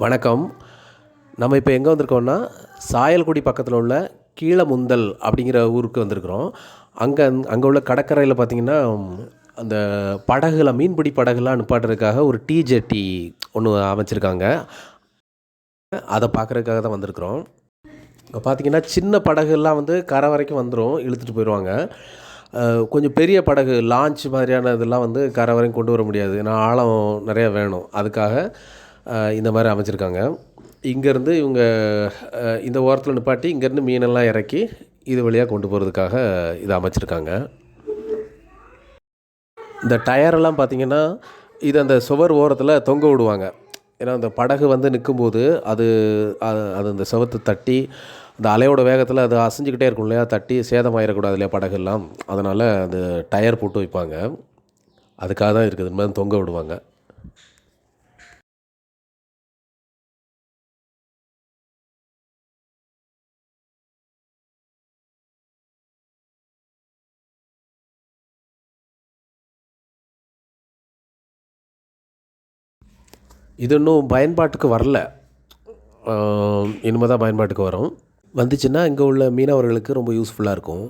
வணக்கம். நம்ம இப்போ எங்கே வந்திருக்கோம்னா சாயல்குடி பக்கத்தில் உள்ள கீழமுந்தல் அப்படிங்கிற ஊருக்கு வந்திருக்கிறோம். அங்கே அங்கே உள்ள கடற்கரையில் பார்த்திங்கன்னா அந்த படகுல மீன்பிடி படகுலாம் அனுப்பாடுறதுக்காக ஒரு டீ ஜெட்டி ஒன்று அமைச்சிருக்காங்க. அதை பார்க்குறதுக்காக தான் வந்திருக்கிறோம். இப்போ பார்த்திங்கன்னா சின்ன படகுலாம் வந்து கரை வரைக்கும் வந்துடும் இழுத்துட்டு போயிடுவாங்க கொஞ்சம் பெரிய படகு லான்ச் மாதிரியான இதெல்லாம் வந்து கரை வரைக்கும் கொண்டு வர முடியாது. ஏன்னா ஆழம் நிறையா வேணும். அதுக்காக இந்த மாதிரி அமைச்சிருக்காங்க. இங்கேருந்து இவங்க இந்த ஓரத்தில் நிப்பாட்டி இங்கேருந்து மீனெல்லாம் இறக்கி இது வழியாக கொண்டு போகிறதுக்காக இதை அமைச்சிருக்காங்க. இந்த டயரெல்லாம் பார்த்தீங்கன்னா இது அந்த சுவர் ஓரத்தில் தொங்க விடுவாங்க. ஏன்னா அந்த படகு வந்து நிற்கும்போது அது அது அது அந்த சுவத்தை தட்டி அந்த அலையோட வேகத்தில் அது அசைஞ்சிக்கிட்டே இருக்கும் இல்லையா? தட்டி சேதமாயிடக்கூடாது இல்லையா படகுலாம் அதனால் அந்த டயர் போட்டு வைப்பாங்க. அதுக்காக தான் இருக்குது. இந்த மாதிரி தொங்க விடுவாங்க. இது இன்னும் பயன்பாட்டுக்கு வரல. இனிமேல் தான் பயன்பாட்டுக்கு வரும். வந்துச்சுன்னா இங்கே உள்ள மீனவர்களுக்கு ரொம்ப யூஸ்ஃபுல்லாக இருக்கும்.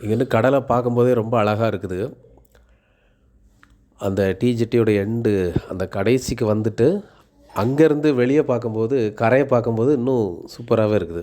இங்கேருந்து கடலை பார்க்கும்போதே ரொம்ப அழகாக இருக்குது. அந்த டீஜெட்டியோட எண்டு அந்த கடைசிக்கு வந்துட்டு அங்கேருந்து வெளியே பார்க்கும்போது கரையை பார்க்கும்போது இன்னும் சூப்பராகவே இருக்குது.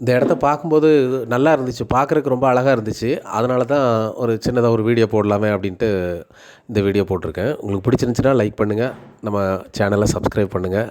இந்த இடத்த பார்க்கும்போது நல்லா இருந்துச்சு. பார்க்குறக்கு ரொம்ப அழகாக இருந்துச்சு. அதனால தான் ஒரு சின்னதாக ஒரு வீடியோ போடலாமே அப்படின்ட்டு இந்த வீடியோ போட்டிருக்கேன். உங்களுக்கு பிடிச்சிருந்துச்சுன்னா லைக் பண்ணுங்கள் நம்ம சேனலை சப்ஸ்கிரைப் பண்ணுங்கள்